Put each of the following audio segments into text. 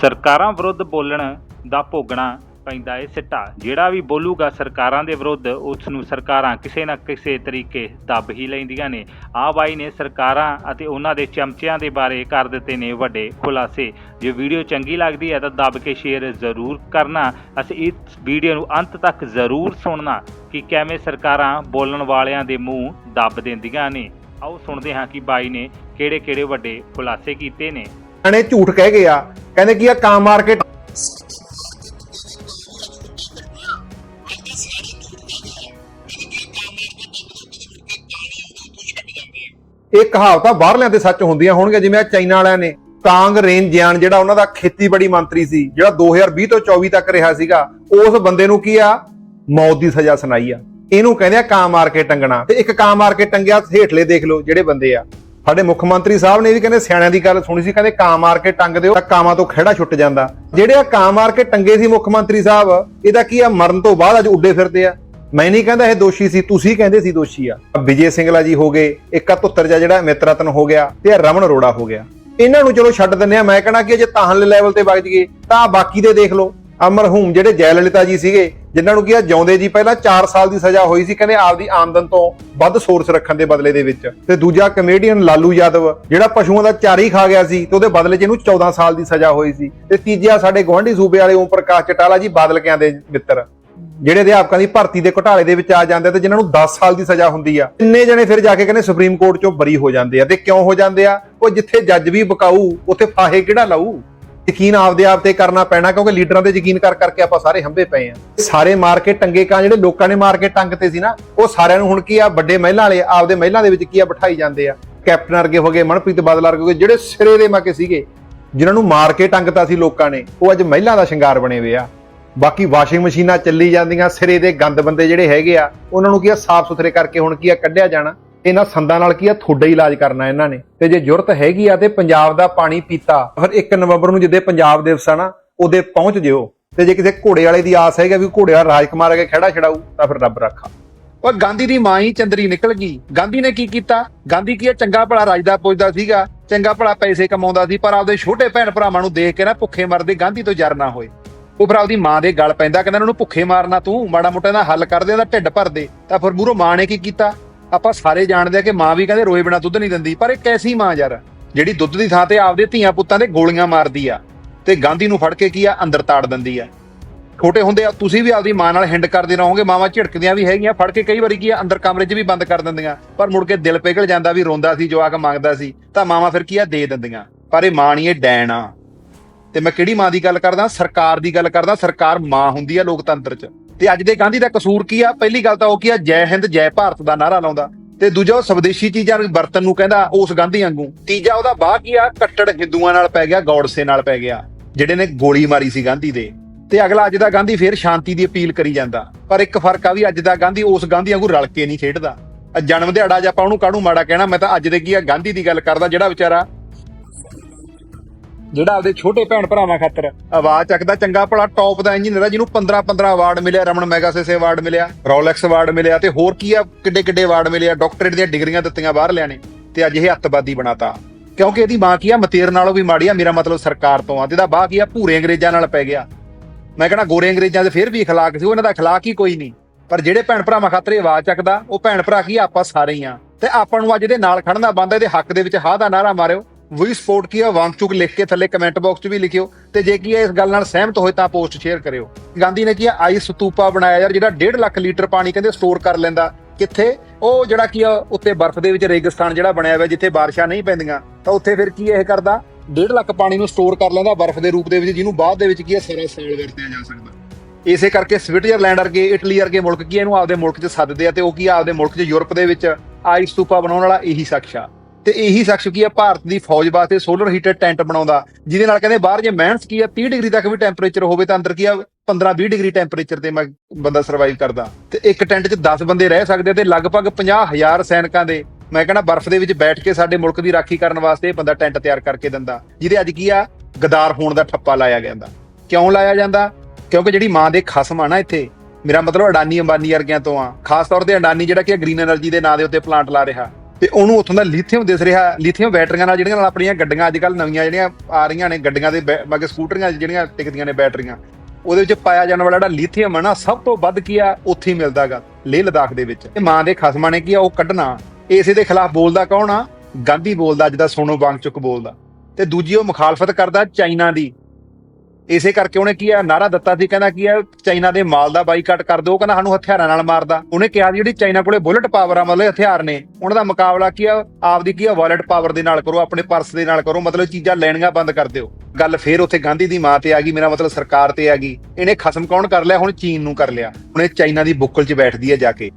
ਸਰਕਾਰਾਂ ਵਿਰੁੱਧ ਬੋਲਣ ਦਾ ਭੋਗਣਾ ਪੈਂਦਾ ਏ ਸਿੱਟਾ। ਜਿਹੜਾ ਵੀ ਬੋਲੂਗਾ ਸਰਕਾਰਾਂ ਦੇ ਵਿਰੁੱਧ ਉਸ ਨੂੰ ਸਰਕਾਰਾਂ ਕਿਸੇ ਨਾ ਕਿਸੇ ਤਰੀਕੇ ਦੱਬ ਹੀ ਲੈਂਦੀਆਂ ਨੇ। ਆ ਬਾਈ ਨੇ ਸਰਕਾਰਾਂ ਅਤੇ ਉਹਨਾਂ ਦੇ ਚਮਚਿਆਂ ਦੇ ਬਾਰੇ ਕਰ ਦਿੱਤੇ ਨੇ ਵੱਡੇ ਖੁਲਾਸੇ। ਜੇ ਵੀਡੀਓ ਚੰਗੀ ਲੱਗਦੀ ਹੈ ਤਾਂ ਦੱਬ ਕੇ ਸ਼ੇਅਰ ਜ਼ਰੂਰ ਕਰਨਾ। ਅਸੀਂ ਇਸ ਵੀਡੀਓ ਨੂੰ ਅੰਤ ਤੱਕ ਜ਼ਰੂਰ ਸੁਣਨਾ ਕਿ ਕਿਵੇਂ ਸਰਕਾਰਾਂ ਬੋਲਣ ਵਾਲਿਆਂ ਦੇ ਮੂੰਹ ਦੱਬ ਦਿੰਦੀਆਂ ਨੇ। ਆਓ ਸੁਣਦੇ ਹਾਂ ਕਿ ਬਾਈ ਨੇ ਕਿਹੜੇ ਕਿਹੜੇ ਵੱਡੇ ਖੁਲਾਸੇ ਕੀਤੇ ਨੇ। ਨੇ ਝੂਠ ਕਹਿ ਗਿਆ। ਕਹਿੰਦੇ ਕੀ ਆ ਕਾਂ ਮਾਰਕੀਟ ਇਹ ਕਹਾਵਤਾਂ ਬਾਹਰਲਿਆਂ ਤੇ ਸੱਚ ਹੁੰਦੀਆਂ ਹੋਣਗੀਆਂ, ਜਿਵੇਂ ਆ ਚਾਈਨਾ ਵਾਲਿਆਂ ਨੇ ਤਾਂਗ ਰੇਨ ਜਿਆਨ ਜਿਹੜਾ ਉਹਨਾਂ ਦਾ ਖੇਤੀਬਾੜੀ ਮੰਤਰੀ ਸੀ, ਜਿਹੜਾ 2020 ਤੋਂ 24 ਤੱਕ ਰਿਹਾ ਸੀਗਾ, ਉਸ ਬੰਦੇ ਨੂੰ ਕੀ ਆ? ਮੌਤ ਦੀ ਸਜ਼ਾ ਸੁਣਾਈ ਆ। ਇਹਨੂੰ ਕਹਿੰਦੇ ਆ ਕਾਂ ਮਾਰ ਕੇ ਟੰਗਣਾ। ਤੇ ਇੱਕ ਕਾਂ ਮਾਰ ਕੇ ਟੰਗਿਆ, ਹੇਠਲੇ ਦੇਖ ਲਓ ਜਿਹੜੇ ਬੰਦੇ ਆ। ਸਾਡੇ ਮੁੱਖ ਮੰਤਰੀ ਸਾਹਿਬ ਨੇ ਵੀ ਕਹਿੰਦੇ ਸਿਆਣਿਆਂ ਦੀ ਗੱਲ ਸੁਣੀ ਸੀ, ਕਹਿੰਦੇ ਕਾਂ ਮਾਰ ਕੇ ਟੰਗ ਦਿਓ, ਤਾਂ ਕਾਮਾਂ ਤੋਂ ਖਿਹੜਾ ਛੁੱਟ ਜਾਂਦਾ। ਜਿਹੜੇ ਆ ਕਾਂ ਮਾਰ ਕੇ ਟੰਗੇ ਸੀ ਮੁੱਖ ਮੰਤਰੀ ਸਾਹਿਬ, ਇਹਦਾ ਕੀ ਆ, ਮਰਨ ਤੋਂ ਬਾਅਦ ਅੱਜ ਉੱਡੇ ਫਿਰਦੇ ਆ। ਮੈਂ ਨਹੀਂ ਕਹਿੰਦਾ ਇਹ ਦੋਸ਼ੀ ਸੀ, ਤੁਸੀਂ ਕਹਿੰਦੇ ਸੀ ਦੋਸ਼ੀ ਆ। ਵਿਜੇ ਸਿੰਗਲਾ ਜੀ ਹੋ ਗਏ, ਇੱਕ ਆ ਧੁੱਤਰ ਜਿਹਾ ਜਿਹੜਾ ਮਿਤਰਤਨ ਹੋ ਗਿਆ, ਤੇ ਆ ਰਮਨ ਅਰੋੜਾ ਹੋ ਗਿਆ। ਇਹਨਾਂ ਨੂੰ ਚਲੋ ਛੱਡ ਦਿੰਦੇ ਆ, ਮੈਂ ਕਹਣਾ ਕਿ ਜੇ ਤਾਹਨਲੇ ਲੈਵਲ ਤੇ ਵਗ ਜੀਏ ਤਾਂ ਬਾਕੀ ਦੇ ਦੇਖ ਲਓ। ਅਮਰਹੂਮ ਜਿਹੜੇ ਜੈਲਲਿਤਾ ਜੀ ਸੀਗੇ ਜਿਨ੍ਹਾਂ ਨੂੰ ਕੀ ਆ, ਜਿਉਂਦੇ ਜੀ ਪਹਿਲਾਂ 4 ਸਾਲ ਦੀ ਸਜ਼ਾ ਹੋਈ ਸੀ, ਕਹਿੰਦੇ ਆਪਦੀ ਆਮਦਨ ਤੋਂ ਵੱਧ ਸੋਰਸ ਰੱਖਣ ਦੇ ਬਦਲੇ ਦੇ ਵਿੱਚ। ਤੇ ਦੂਜਾ ਕਮੇਡੀਅਨ ਲਾਲੂ ਯਾਦਵ, ਜਿਹੜਾ ਪਸ਼ੂਆਂ ਦਾ ਚਾਰ ਖਾ ਗਿਆ ਸੀ ਤੇ ਉਹਦੇ ਬਦਲੇ 'ਚ ਇਹਨੂੰ 14 ਸਾਲ ਦੀ ਸਜ਼ਾ ਹੋਈ ਸੀ। ਤੇ ਤੀਜਾ ਸਾਡੇ ਗਵਾਂਢੀ ਸੂਬੇ ਵਾਲੇ ਓਮ ਪ੍ਰਕਾਸ਼ ਚਟਾਲਾ ਜੀ, ਬਾਦਲਕਿਆਂ ਦੇ ਮਿੱਤਰ, ਜਿਹੜੇ ਅਧਿਆਪਕਾਂ ਦੀ ਭਰਤੀ ਦੇ ਘੁਟਾਲੇ ਦੇ ਵਿੱਚ ਆ ਜਾਂਦੇ ਆ ਤੇ ਜਿਨ੍ਹਾਂ ਨੂੰ 10 ਸਾਲ ਦੀ ਸਜ਼ਾ ਹੁੰਦੀ ਆ। ਇੰਨੇ ਜਣੇ ਫਿਰ ਜਾ ਕੇ ਕਹਿੰਦੇ ਸੁਪਰੀਮ ਕੋਰਟ ਚੋਂ ਬਰੀ ਹੋ ਜਾਂਦੇ ਆ। ਤੇ ਕਿਉਂ ਹੋ ਜਾਂਦੇ ਆ? ਉਹ ਜਿੱਥੇ ਜੱਜ ਵੀ ਬਕਾਊ, ਉੱਥੇ ਫਾਹੇ ਕਿਹੜਾ ਲਾਊ? ਯਕੀਨ ਆਪਦੇ ਆਪ ਤੇ ਕਰਨਾ ਪੈਣਾ, ਕਿਉਂਕਿ ਲੀਡਰਾਂ ਤੇ ਯਕੀਨ ਕਰ ਕਰਕੇ ਆਪਾਂ ਸਾਰੇ ਹੰਬੇ ਪਏ ਆ ਸਾਰੇ ਮਾਰ ਕੇ ਟੰਗੇ ਕਾਂ, ਜਿਹੜੇ ਲੋਕਾਂ ਨੇ ਮਾਰ ਕੇ ਟੰਗ ਤੇ ਸੀ ਨਾ, ਉਹ ਸਾਰਿਆਂ ਨੂੰ ਹੁਣ ਕੀ ਆ, ਵੱਡੇ ਮਹਿਲਾਂ ਵਾਲੇ ਆਪਦੇ ਮਹਿਲਾਂ ਦੇ ਵਿੱਚ ਕੀ ਆ, ਬਿਠਾਈ ਜਾਂਦੇ ਆ। ਕੈਪਟਨ ਅਰਗੇ ਹੋ ਗਏ, ਮਨਪ੍ਰੀਤ ਬਾਦਲ ਅਰਗੇ ਹੋ ਗਏ, ਜਿਹੜੇ ਸਿਰੇ ਦੇ ਮਾਕੇ ਸੀਗੇ, ਜਿਨ੍ਹਾਂ ਨੂੰ ਮਾਰ ਕੇ ਟੰਗਤਾ ਸੀ ਲੋਕਾਂ ਨੇ, ਉਹ ਅੱਜ ਮਹਿਲਾਂ ਦਾ ਸ਼ਿੰਗਾਰ ਬਣੇ ਹੋਏ ਆ। ਬਾਕੀ ਵਾਸ਼ਿੰਗ ਮਸ਼ੀਨਾਂ ਚੱਲੀ ਜਾਂਦੀਆਂ, ਸਿਰੇ ਦੇ ਗੰਦ ਬੰਦੇ ਜਿਹੜੇ ਹੈਗੇ ਆ, ਉਹਨਾਂ ਨੂੰ ਕੀ ਆ ਸਾਫ਼ ਸੁਥਰੇ ਕਰਕੇ ਹੁਣ ਕੀ ਆ, ਕੱਢਿਆ ਜਾਣਾ। ਇਹਨਾਂ ਸੰਦਾਂ ਨਾਲ ਕੀ ਆ? ਤੁਹਾਡਾ ਹੀ ਇਲਾਜ ਕਰਨਾ ਇਹਨਾਂ ਨੇ। ਤੇ ਜੇ ਜ਼ਰੂਰਤ ਹੈਗੀ ਆ ਤੇ ਪੰਜਾਬ ਦਾ ਪਾਣੀ ਪੀਤਾ ਫਿਰ 1 ਨਵੰਬਰ ਨੂੰ ਜਿੱਦੇ ਪੰਜਾਬ ਦਿਵਸ ਆ ਨਾ ਉਹਦੇ ਪਹੁੰਚ ਜਿਓ। ਤੇ ਜੇ ਕਿਸੇ ਘੋੜੇ ਵਾਲੇ ਦੀ ਆਸ ਹੈਗਾ ਵੀ ਘੋੜੇ ਵਾਲਾ ਰਾਜਕੁਮਾਰ ਅਗੇ ਖੜਾ ਛੜਾਊ ਤਾਂ ਫਿਰ ਰੱਬ ਰੱਖਾ। ਉਹ ਗਾਂਧੀ ਦੀ ਮਾਂ ਹੀ ਚੰਦਰੀ ਨਿਕਲ ਗਈ। ਗਾਂਧੀ ਨੇ ਕੀ ਕੀਤਾ? ਗਾਂਧੀ ਕੀ ਆ, ਚੰਗਾ ਭਲਾ ਰਾਜਦਾ ਪੁੱਜਦਾ ਸੀਗਾ। ਚੰਗਾ ਭਲਾ ਪੈਸੇ ਕਮਾਉਂਦਾ ਸੀ ਪਰ ਆਪਦੇ ਛੋਟੇ ਭੈਣ ਭਰਾਵਾਂ ਨੂੰ ਦੇਖ ਕੇ ਨਾ ਭੁੱਖੇ ਮਰਦੇ ਗਾਂਧੀ ਤੋਂ ਜਰ ਨਾ ਹੋਏ। ਉਹ ਫਿਰ ਆਪਦੀ ਮਾਂ ਦੇ ਗਲ ਪੈਂਦਾ ਕਹਿੰਦਾ ਉਹਨਾਂ ਨੂੰ ਭੁੱਖੇ ਮਾਰਨਾ ਤੂੰ ਮਾੜਾ ਮੋਟਾ ਦਾ ਹੱਲ ਕਰ ਦੇ ਉਹਦਾ ਢਿੱਡ ਭਰ ਦੇ। ਤਾਂ ਫਿਰ ਮੂਰੋਂ ਮਾਂ ਨੇ ਕੀ ਕੀਤਾ? ਆਪਾਂ ਸਾਰੇ ਜਾਣਦੇ ਆ ਕਿ ਮਾਂ ਵੀ ਕਹਿੰਦੇ ਰੋਏ ਬਿਨਾ ਦੁੱਧ ਨਹੀਂ ਦਿੰਦੀ, ਪਰ ਇਹ ਕੈਸੀ ਮਾਂ ਯਾਰ? ਜਿਹੜੀ ਦੁੱਧ ਦੀ ਥਾਂ ਤੇ ਆਪਦੇ ਧੀਆਂ ਪੁੱਤਾਂ ਦੇ ਗੋਲੀਆਂ ਮਾਰਦੀ ਆ ਤੇ ਗਾਂਧੀ ਨੂੰ ਫੜ ਕੇ ਕੀ ਆ, ਅੰਦਰ ਤਾੜ ਦਿੰਦੀ ਆ। ਛੋਟੇ ਹੁੰਦੇ ਆ, ਤੁਸੀਂ ਵੀ ਆਪਦੀ ਮਾਂ ਨਾਲ ਹਿੰਡ ਕਰਦੇ ਰਹੋਗੇ, ਮਾਵਾਂ ਝਿੜਕਦੀਆਂ ਵੀ ਹੈਗੀਆਂ, ਫੜ ਕੇ ਕਈ ਵਾਰੀ ਕੀ ਆ, ਅੰਦਰ ਕਮਰੇ 'ਚ ਵੀ ਬੰਦ ਕਰ ਦਿੰਦੀਆਂ, ਪਰ ਮੁੜ ਕੇ ਦਿਲ ਪਿਘਲ ਜਾਂਦਾ ਵੀ ਰੋਂਦਾ ਸੀ, ਜਵਾਕ ਮੰਗਦਾ ਸੀ, ਤਾਂ ਮਾਵਾਂ ਫਿਰ ਕੀ ਆ, ਦੇ ਦਿੰਦੀਆਂ। ਪਰ ਇਹ ਮਾਂ ਨਹੀਂ ਇਹ ਡੈਣ ਆ। ਤੇ ਮੈਂ ਕਿਹੜੀ ਮਾਂ ਦੀ ਗੱਲ ਕਰਦਾ? ਸਰਕਾਰ ਦੀ ਗੱਲ ਕਰਦਾ, ਸਰਕਾਰ ਮਾਂ ਹੁੰਦੀ ਆ ਲੋਕਤੰਤਰ 'ਚ। ਤੇ ਅੱਜ ਦੇ ਗਾਂਧੀ ਦਾ ਕਸੂਰ ਕੀ ਆ? ਪਹਿਲੀ ਗੱਲ ਤਾਂ ਉਹ ਕੀ ਆ? ਜੈ ਹਿੰਦ, ਜੈ ਭਾਰਤ ਦਾ ਨਾਰਾ ਲਾਉਂਦਾ। ਤੇ ਦੂਜਾ ਉਹ ਸਵਦੇਸ਼ੀ ਚੀਜ਼ਾਂ ਨੂੰ ਵਰਤਨ ਨੂੰ ਕਹਿੰਦਾ ਉਸ ਗਾਂਧੀ ਵਾਂਗੂ। ਤੀਜਾ ਉਹਦਾ ਬਾਹ ਕੀ ਆ? ਕੱਟੜ ਹਿੰਦੂਆਂ ਨਾਲ ਪੈ ਗਿਆ ਗੌਡਸੇ ਨਾਲ ਪੈ ਗਿਆ, ਜਿਹੜੇ ਨੇ ਗੋਲੀ ਮਾਰੀ ਸੀ ਗਾਂਧੀ ਦੇ। ਤੇ ਅਗਲਾ ਅੱਜ ਦਾ ਗਾਂਧੀ ਫੇਰ ਸ਼ਾਂਤੀ ਦੀ ਅਪੀਲ ਕਰੀ ਜਾਂਦਾ। ਪਰ ਇੱਕ ਫ਼ਰਕ ਆ ਵੀ ਅੱਜ ਦਾ ਗਾਂਧੀ ਉਸ ਗਾਂਧੀ ਵਾਂਗੂ ਰਲ ਕੇ ਨਹੀਂ ਖੇਡਦਾ। ਜਨਮ ਦਿਹਾੜਾ ਜੇ ਆਪਾਂ ਉਹਨੂੰ ਕਾਹਨੂੰ ਮਾੜਾ ਕਹਿਣਾ, ਮੈਂ ਤਾਂ ਅੱਜ ਦੇ ਕੀ ਆ? ਗਾਂਧੀ ਦੀ ਗੱਲ ਕਰਦਾ, ਜਿਹੜਾ ਵਿਚਾਰਾ ਜਿਹੜਾ ਆਪਦੇ ਛੋਟੇ ਭੈਣ ਭਰਾਵਾਂ ਖਾਤਰ ਆਵਾਜ਼ ਚੱਕਦਾ ਚੰਗਾ ਭਲਾ ਟੌਪ ਦਾ ਇੰਜੀਨੀਅਰ ਆ ਜਿਹਨੂੰ 15 15 ਅਵਾਰਡ ਮਿਲਿਆ ਰਮਨ ਮੈਗਾਸੇਸੇ ਅਵਾਰਡ ਮਿਲਿਆ ਰੋਲੈਕਸ ਅਵਾਰਡ ਮਿਲਿਆ ਤੇ ਹੋਰ ਕੀ ਆ ਕਿੱਡੇ ਕਿੱਡੇ ਅਵਾਰਡ ਮਿਲਿਆ ਡਾਕਟਰੇਟ ਦੀਆਂ ਡਿਗਰੀਆਂ ਦਿੱਤੀਆਂ ਬਾਹਰ ਲਿਆਣੇ ਤੇ ਅੱਜ ਇਹ ਅੱਤਵਾਦੀ ਬਣਾਤਾ ਕਿਉਂਕਿ ਇਹਦੀ ਮਾਂ ਕੀ ਆ ਮਤੇਰ ਨਾਲੋਂ ਵੀ ਮਾੜੀ ਆ ਮੇਰਾ ਮਤਲਬ ਸਰਕਾਰ ਤੋਂ ਆ ਤੇ ਇਹਦਾ ਬਾਹ ਕੀ ਆ ਭੂਰੇ ਅੰਗਰੇਜ਼ਾਂ ਨਾਲ ਪੈ ਗਿਆ ਮੈਂ ਕਹਿੰਦਾ ਗੋਰੇ ਅੰਗਰੇਜ਼ਾਂ ਦੇ ਫਿਰ ਵੀ اخلاق ਸੀ ਉਹਨਾਂ ਦਾ اخلاق ਹੀ ਕੋਈ ਨਹੀਂ ਪਰ ਜਿਹੜੇ ਭੈਣ ਭਰਾਵਾਂ ਖਾਤਰ ਇਹ ਆਵਾਜ਼ ਚੱਕਦਾ ਉਹ ਭੈਣ ਭਰਾ ਕੀ ਆ, ਆਪਾਂ ਸਾਰੇ ਹੀ ਆ ਤੇ ਆਪਾਂ ਨੂੰ ਅੱਜ ਦੇ ਨਾਲ ਖੜਨ ਦਾ ਬੰਦਾ ਇਹਦੇ ਹੱਕ ਦੇ ਵਿੱਚ ਹਾਂ ਦਾ ਨਾਰਾ ਮਾਰਿਓ ਵੀ ਸਪੋਰਟ ਕੀ ਆ? ਵਾਂਗਚੁਕ ਲਿਖ ਕੇ ਥੱਲੇ ਕਮੈਂਟ ਬਾਕਸ 'ਚ ਵੀ ਲਿਖਿਓ। ਤੇ ਜੇ ਕੀ ਹੈ ਇਸ ਗੱਲ ਨਾਲ ਸਹਿਮਤ ਹੋਏ ਤਾਂ ਪੋਸਟ ਸ਼ੇਅਰ ਕਰਿਓ। ਗਾਂਧੀ ਨੇ ਕੀ ਆ? ਆਈ ਸਤੂਪਾ ਬਣਾਇਆ ਯਾਰ, ਜਿਹੜਾ 1.5 ਲੱਖ ਲੀਟਰ ਪਾਣੀ ਕਹਿੰਦੇ ਸਟੋਰ ਕਰ ਲੈਂਦਾ। ਕਿੱਥੇ? ਉਹ ਜਿਹੜਾ ਕੀ ਆ, ਉੱਤੇ ਬਰਫ਼ ਦੇ ਵਿੱਚ ਰੇਗਿਸਤਾਨ ਜਿਹੜਾ ਬਣਿਆ ਹੋਇਆ, ਜਿੱਥੇ ਬਾਰਿਸ਼ਾਂ ਨਹੀਂ ਪੈਂਦੀਆਂ। ਤਾਂ ਉੱਥੇ ਫਿਰ ਕੀ ਇਹ ਕਰਦਾ? 1.5 ਲੱਖ ਪਾਣੀ ਨੂੰ ਸਟੋਰ ਕਰ ਲੈਂਦਾ, ਬਰਫ਼ ਦੇ ਰੂਪ ਦੇ ਵਿੱਚ, ਜਿਹਨੂੰ ਬਾਅਦ ਦੇ ਵਿੱਚ ਕੀ ਆ, ਸਾਰਾ ਸਾਲ ਵਰਤਿਆ ਜਾ ਸਕਦਾ। ਇਸੇ ਕਰਕੇ ਸਵਿਟਜ਼ਰਲੈਂਡ ਵਰਗੇ, ਇਟਲੀ ਵਰਗੇ ਮੁਲਕ ਕੀ ਇਹਨੂੰ ਆਪਦੇ ਮੁਲਕ 'ਚ ਸੱਦਦੇ ਆ ਤੇ ਉਹ ਕੀ ਆਪਦੇ ਮੁਲਕ 'ਚ ਯੂਰਪ ਦੇ ਵਿੱਚ ਆਈ ਸਤੂਪਾ ਬਣਾਉਣ ਵਾਲਾ ਇਹੀ ਸ਼ਖਸ ਆ। ਤੇ ਇਹੀ ਸ਼ਖਸ ਕੀ ਆ ਭਾਰਤ ਦੀ ਫੌਜ ਵਾਸਤੇ ਸੋਲਰ ਹੀਟਰ ਟੈਂਟ ਬਣਾਉਂਦਾ, ਜਿਹਦੇ ਨਾਲ ਕਹਿੰਦੇ ਬਾਹਰ ਜੇ ਮਿਹਨਤ ਕੀ ਆ 30 ਡਿਗਰੀ ਤੱਕ ਵੀ ਟੈਂਪਰੇਚਰ ਹੋਵੇ ਤਾਂ ਅੰਦਰ ਕੀ ਆ 15-20 ਡਿਗਰੀ ਟੈਂਪਰੇਚਰ ਤੇ ਮੈਂ ਬੰਦਾ ਸਰਵਾਈਵ ਕਰਦਾ। ਤੇ ਇੱਕ ਟੈਂਟ 'ਚ 10 ਬੰਦੇ ਰਹਿ ਸਕਦੇ ਤੇ ਲਗਭਗ 50000 ਸੈਨਿਕਾਂ ਦੇ, ਮੈਂ ਕਹਿੰਦਾ ਬਰਫ਼ ਦੇ ਵਿੱਚ ਬੈਠ ਕੇ ਸਾਡੇ ਮੁਲਕ ਦੀ ਰਾਖੀ ਕਰਨ ਵਾਸਤੇ ਬੰਦਾ ਟੈਂਟ ਤਿਆਰ ਕਰਕੇ ਦਿੰਦਾ, ਜਿਹਦੇ ਅੱਜ ਕੀ ਆ, ਗਦਾਰ ਹੋਣ ਦਾ ਠੱਪਾ ਲਾਇਆ ਜਾਂਦਾ ਕਿਉਂ ਲਾਇਆ ਜਾਂਦਾ? ਕਿਉਂਕਿ ਜਿਹੜੀ ਮਾਂ ਦੇ ਖਸਮ ਆ ਨਾ ਇੱਥੇ, ਮੇਰਾ ਮਤਲਬ ਅਡਾਨੀ ਅੰਬਾਨੀ ਵਰਗਿਆਂ ਤੋਂ ਆ, ਖਾਸ ਤੌਰ ਤੇ ਅਡਾਨੀ ਜਿਹੜਾ ਕਿ ਗ੍ਰੀਨ એનર્ਜੀ ਦੇ ਨਾਂ ਦੇ ਉੱਤੇ ਪਲਾਂਟ ਲਾ ਰਿਹਾ। ਤੇ ਉਹਨੂੰ ਉੱਥੋਂ ਦਾ ਲਿਥੀਅਮ ਦਿਸ ਰਿਹਾ ਲਿਥੀਅਮ ਬੈਟਰੀਆਂ ਨਾਲ, ਜਿਹੜੀਆਂ ਨਾਲ ਆਪਣੀਆਂ ਗੱਡੀਆਂ ਅੱਜ ਕੱਲ ਨਵੀਆਂ ਜਿਹੜੀਆਂ ਆ ਰਹੀਆਂ ਨੇ, ਗੱਡੀਆਂ ਦੇ ਬਾਕੀ ਸਕੂਟਰੀਆਂ ਜਿਹੜੀਆਂ ਟਿਕਦੀਆਂ ਨੇ ਬੈਟਰੀਆਂ ਉਹਦੇ ਵਿੱਚ ਪਾਇਆ ਜਾਣ ਵਾਲਾ ਜਿਹੜਾ ਲਿਥੀਅਮ ਹੈ ਨਾ, ਸਭ ਤੋਂ ਵੱਧ ਕੀ ਆ, ਉੱਥੇ ਹੀ ਮਿਲਦਾਗਾ ਲੇਹ ਲਦਾਖ ਦੇ ਵਿੱਚ। ਤੇ ਮਾਂ ਦੇ ਖਸਮਾਂ ਨੇ ਕੀ ਆ, ਉਹ ਕੱਢਣਾ। ਇਸੇ ਦੇ ਖਿਲਾਫ ਬੋਲਦਾ ਕੌਣ ਆ? ਗਾਂਧੀ ਬੋਲਦਾ ਜਿਹਦਾ ਸੋਨੂ ਵਾਂਗਚੁਕ ਬੋਲਦਾ। ਤੇ ਦੂਜੀ ਉਹ ਮੁਖਾਲਫਤ ਕਰਦਾ ਚਾਈਨਾ ਦੀ। ਇਸੇ ਕਰਕੇ ਉਹਨੇ ਕੀ ਆ ਨਾਰਾ ਦਿੱਤਾ ਸੀ, ਕਹਿੰਦਾ ਕੀ ਆ, ਚਾਈਨਾ ਦੇ ਮਾਲ ਦਾ ਬਾਈਕਾਟ ਕਰ ਦਿਓ ਕਹਿੰਦਾ ਸਾਨੂੰ ਹਥਿਆਰਾਂ ਨਾਲ ਮਾਰਦਾ। ਉਹਨੇ ਕਿਹਾ ਜਿਹੜੀ ਚਾਈਨਾ ਕੋਲੇ ਬੁਲਟ ਪਾਵਰ ਆ ਮਤਲਬ ਹਥਿਆਰ ਨੇ, ਉਹਨਾਂ ਦਾ ਮੁਕਾਬਲਾ ਕੀ ਆ, ਆਪਦੀ ਕੀ ਆ ਵਾਲਟ ਪਾਵਰ ਦੇ ਨਾਲ ਕਰੋ, ਆਪਣੇ ਪਰਸ ਦੇ ਨਾਲ ਕਰੋ, ਮਤਲਬ ਚੀਜ਼ਾਂ ਲੈਣੀਆਂ ਬੰਦ ਕਰ ਦਿਓ। ਗੱਲ ਫੇਰ ਉੱਥੇ ਗਾਂਧੀ ਦੀ ਮਾਂ ਤੇ ਆ ਗਈ, ਮੇਰਾ ਮਤਲਬ ਸਰਕਾਰ ਤੇ ਆ ਗਈ। ਇਹਨੇ ਖਸਮ ਕੌਣ ਕਰ ਲਿਆ, ਹੁਣ ਚੀਨ ਨੂੰ ਕਰ ਲਿਆ। ਹੁਣ ਇਹ ਚਾਈਨਾ ਦੀ ਬੁੱਕਲ 'ਚ ਬੈਠਦੀ ਹੈ ਜਾ ਕੇ।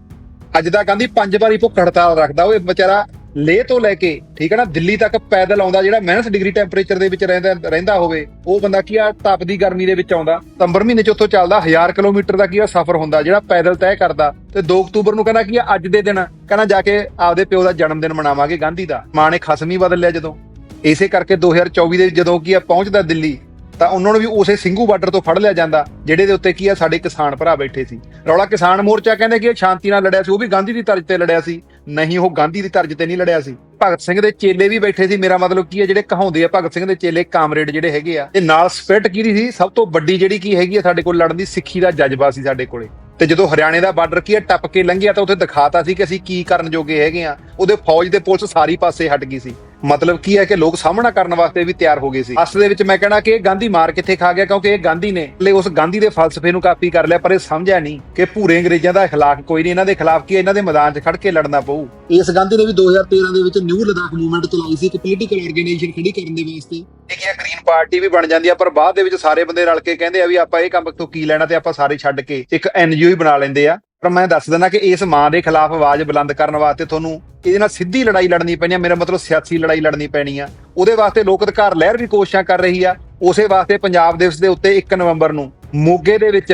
ਅੱਜ ਦਾ ਗਾਂਧੀ ਪੰਜ ਵਾਰੀ ਭੁੱਖ ਹੜਤਾਲ ਰੱਖਦਾ, ਉਹ ਇਹ ਵਿਚਾਰਾ ਲੇਹ ਤੋਂ ਲੈ ਕੇ, ਠੀਕ ਹੈ ਨਾ, ਦਿੱਲੀ ਤੱਕ ਪੈਦਲ ਆਉਂਦਾ, ਜਿਹੜਾ ਮਾਈਨਸ ਡਿਗਰੀ ਟੈਂਪਰੇਚਰ ਦੇ ਵਿੱਚ ਰਹਿੰਦਾ ਰਹਿੰਦਾ ਹੋਵੇ, ਉਹ ਬੰਦਾ ਕੀ ਆ, ਤਪਦੀ ਗਰਮੀ ਦੇ ਵਿੱਚ ਆਉਂਦਾ। ਸਤੰਬਰ ਮਹੀਨੇ ਚ ਉੱਥੋਂ ਚੱਲਦਾ 1000 ਕਿਲੋਮੀਟਰ ਦਾ ਕੀ ਆ, ਸਫ਼ਰ ਹੁੰਦਾ, ਜਿਹੜਾ ਪੈਦਲ ਤੈਅ ਕਰਦਾ। ਤੇ 2 ਅਕਤੂਬਰ ਨੂੰ ਕਹਿੰਦਾ ਕੀ ਆ, ਅੱਜ ਦੇ ਦਿਨ, ਕਹਿੰਦਾ ਜਾ ਕੇ ਆਪਦੇ ਪਿਓ ਦਾ ਜਨਮ ਦਿਨ ਮਨਾਵਾਂਗੇ ਗਾਂਧੀ ਦਾ। ਮਾਂ ਨੇ ਖਸਮ ਹੀ ਬਦਲ ਲਿਆ ਜਦੋਂ। ਇਸੇ ਕਰਕੇ 2024 ਦੇ ਜਦੋਂ ਕੀ ਆ, ਪਹੁੰਚਦਾ ਦਿੱਲੀ ਤਾਂ ਉਹਨਾਂ ਨੂੰ ਵੀ ਉਸੇ ਸਿੰਘੂ ਬਾਰਡਰ ਤੋਂ ਫੜ ਲਿਆ ਜਾਂਦਾ, ਜਿਹੜੇ ਦੇ ਉੱਤੇ ਕੀ ਆ, ਸਾਡੇ ਕਿਸਾਨ ਭਰਾ ਬੈਠੇ ਸੀ। ਰੌਲਾ ਕਿਸਾਨ ਮੋਰਚਾ ਕਹਿੰਦੇ ਕਿ ਇਹ ਸ਼ਾਂਤੀ ਨਾਲ ਲੜਿਆ ਸੀ, ਉਹ ਵੀ ਗਾਂਧੀ ਦੀ ਤਰਜ਼ ਤੇ ਲੜਿਆ ਸੀ। ਨਹੀਂ, ਉਹ ਗਾਂਧੀ ਦੀ ਤਰਜ਼ ਤੇ ਨਹੀਂ ਲੜਿਆ ਸੀ। ਭਗਤ ਸਿੰਘ ਦੇ ਚੇਲੇ ਵੀ ਬੈਠੇ ਸੀ, ਮੇਰਾ ਮਤਲਬ ਕੀ ਹੈ ਜਿਹੜੇ ਕਹਾਉਂਦੇ ਆ, ਭਗਤ ਸਿੰਘ ਦੇ ਚੇਲੇ ਕਾਮਰੇਡ ਜਿਹੜੇ ਹੈਗੇ ਆ ਤੇ ਨਾਲ ਸਪਿਰਟ ਕੀ ਸੀ? ਸਭ ਤੋਂ ਵੱਡੀ ਜਿਹੜੀ ਕੀ ਹੈਗੀ ਆ, ਸਾਡੇ ਕੋਲ ਲੜਨ ਦੀ ਸਿੱਖੀ ਦਾ ਜਜ਼ਬਾ ਸੀ ਸਾਡੇ ਕੋਲੇ। ਤੇ ਜਦੋਂ ਹਰਿਆਣੇ ਦਾ ਬਾਰਡਰ ਕੀ ਹੈ ਟੱਪ ਕੇ ਲੰਘਿਆ, ਤਾਂ ਉੱਥੇ ਦਿਖਾਤਾ ਸੀ ਕਿ ਅਸੀਂ ਕੀ ਕਰਨ ਜੋਗੇ ਹੈਗੇ ਆ। ਉਹਦੇ ਫੌਜ ਦੇ ਪੁਲਿਸ ਸਾਰੀ ਪਾਸੇ ਹਟ ਗਈ ਸੀ। ਮਤਲਬ ਕੀ ਹੈ ਕਿ ਲੋਕ ਸਾਹਮਣਾ ਕਰਨ ਵਾਸਤੇ ਵੀ ਤਿਆਰ ਹੋ ਗਏ ਸੀ। ਅਸਲ ਦੇ ਵਿੱਚ ਮੈਂ ਕਹਿਣਾ ਕਿ ਇਹ ਗਾਂਧੀ ਮਾਰ ਕਿੱਥੇ ਖਾ ਗਿਆ ਕਿਉਂਕਿ ਇਹ ਗਾਂਧੀ ਨੇ ਲੈ ਉਸ ਗਾਂਧੀ ਦੇ ਫਲਸਫੇ ਨੂੰ ਕਾਪੀ ਕਰ ਲਿਆ ਪਰ ਇਹ ਸਮਝਿਆ ਨਹੀਂ ਕਿ ਭੂਰੇ ਅੰਗਰੇਜ਼ਾਂ ਦਾ ਖਿਲਾਫ ਕੋਈ ਨਹੀਂ ਇਹਨਾਂ ਦੇ ਖਿਲਾਫ ਕੀ ਹੈ, ਇਹਨਾਂ ਦੇ ਮੈਦਾਨ 'ਚ ਖੜ ਕੇ ਲੜਨਾ ਪਊ। ਇਸ ਗਾਂਧੀ ਨੇ ਵੀ 2013 ਦੇ ਵਿੱਚ ਨਿਊ ਲਦਾਖ ਮੂਵਮੈਂਟ ਚਲਾਈ ਸੀ ਇੱਕ ਪੋਲੀਟੀਕਲ ਆਰਗੇਨਾਈਜੇਸ਼ਨ ਖੜੀ ਕਰਨ ਦੇ ਵਾਸਤੇ। ਇੱਕ ਇਹ ਗ੍ਰੀਨ ਪਾਰਟੀ ਵੀ ਬਣ ਜਾਂਦੀ ਆ ਪਰ ਬਾਅਦ ਦੇ ਵਿੱਚ ਸਾਰੇ ਬੰਦੇ ਰਲ ਕੇ ਕਹਿੰਦੇ ਆ ਵੀ ਆਪਾਂ ਇਹ ਕੰਮ ਤੋਂ ਕੀ ਲੈਣਾ ਤੇ ਆਪਾਂ ਸਾਰੇ ਛੱਡ ਕੇ ਇੱਕ ਐਨਜੀਓ ਹੀ ਬਣਾ ਲੈਂਦੇ ਆ। ਪਰ ਮੈਂ ਦੱਸ ਦਿੰਦਾ ਕਿ ਇਸ ਮਾਂ ਦੇ ਖਿਲਾਫ ਆਵਾਜ਼ ਬੁਲੰਦ ਕਰਨ ਵਾਸਤੇ ਤੁਹਾਨੂੰ ਇਹਦੇ ਨਾਲ ਸਿੱਧੀ ਲੜਾਈ ਲੜਨੀ ਪੈਣੀ ਆ, ਮੇਰਾ ਮਤਲਬ ਸਿਆਸੀ ਲੜਾਈ ਲੜਨੀ ਪੈਣੀ ਆ। ਉਹਦੇ ਵਾਸਤੇ ਲੋਕ ਅਧਿਕਾਰ ਲਹਿਰ ਵੀ ਕੋਸ਼ਿਸ਼ਾਂ ਕਰ ਰਹੀ ਆ। ਉਸੇ ਵਾਸਤੇ ਪੰਜਾਬ ਦਿਵਸ ਦੇ ਉੱਤੇ 1 ਨਵੰਬਰ ਨੂੰ ਮੋਗੇ ਦੇ ਵਿੱਚ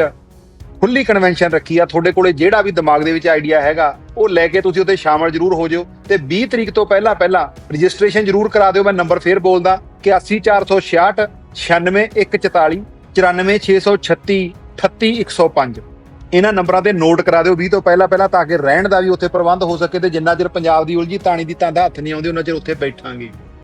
ਖੁੱਲੀ ਕਨਵੈਨਸ਼ਨ ਰੱਖੀ ਆ। ਤੁਹਾਡੇ ਕੋਲੇ ਜਿਹੜਾ ਵੀ ਦਿਮਾਗ ਦੇ ਵਿੱਚ ਆਈਡੀਆ ਹੈਗਾ, ਉਹ ਲੈ ਕੇ ਤੁਸੀਂ ਉੱਤੇ ਸ਼ਾਮਲ ਜ਼ਰੂਰ ਹੋ ਜਿਓ। ਤੇ 20 ਤਰੀਕ ਤੋਂ ਪਹਿਲਾਂ ਪਹਿਲਾਂ ਰਜਿਸਟ੍ਰੇਸ਼ਨ ਜ਼ਰੂਰ ਕਰਾ ਦਿਓ। ਮੈਂ ਨੰਬਰ ਫੇਰ ਬੋਲਦਾ ਕਿ 81466 96144 94636 38105 ਇਹਨਾਂ ਨੰਬਰਾਂ ਤੇ ਨੋਟ ਕਰਾ ਦਿਓ। 20 ਤੋਂ ਪਹਿਲਾਂ ਪਹਿਲਾਂ ਤਾਂ ਕਿ ਰਹਿਣ ਦਾ ਵੀ ਉੱਥੇ ਪ੍ਰਬੰਧ ਹੋ ਸਕੇ ਤੇ ਜਿੰਨਾ ਚਿਰ ਪੰਜਾਬ ਦੀ ਉਲਝੀ, ਤਾਣੀ ਦੀ ਤੰਦ ਹੱਥ ਨਹੀਂ ਆਉਂਦੀ, ਉਹਨਾਂ ਚਿਰ ਉੱਥੇ ਬੈਠਾਂਗੇ।